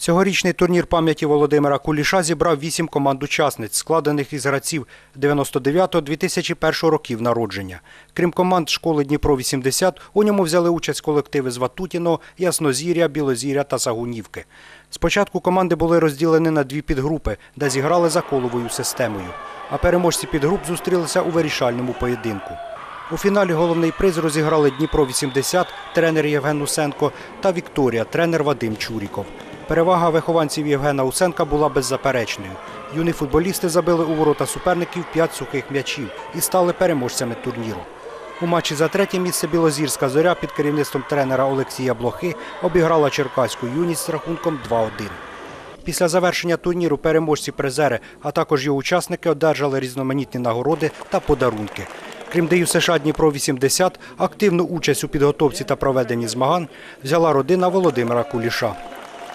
Цьогорічний турнір пам'яті Володимира Куліша зібрав вісім команд учасниць, складених із гравців 99-2001 років народження. Крім команд школи Дніпро-80, у ньому взяли участь колективи з Ватутіного, Яснозір'я, Білозір'я та Сагунівки. Спочатку команди були розділені на дві підгрупи, де зіграли за коловою системою. А переможці підгруп зустрілися у вирішальному поєдинку. У фіналі головний приз розіграли Дніпро-80, тренер Євген Усенко та Вікторія, тренер Вадим Чуріков. Перевага вихованців Євгена Усенка була беззаперечною. Юні футболісти забили у ворота суперників 5 сухих м'ячів і стали переможцями турніру. У матчі за третє місце Білозірська зоря під керівництвом тренера Олексія Блохи обіграла Черкаську юність з рахунком 2-1. Після завершення турніру переможці призери, а також його учасники одержали різноманітні нагороди та подарунки. Крім ДЮ США Дніпро 80, активну участь у підготовці та проведенні змагань взяла родина Володимира Куліша.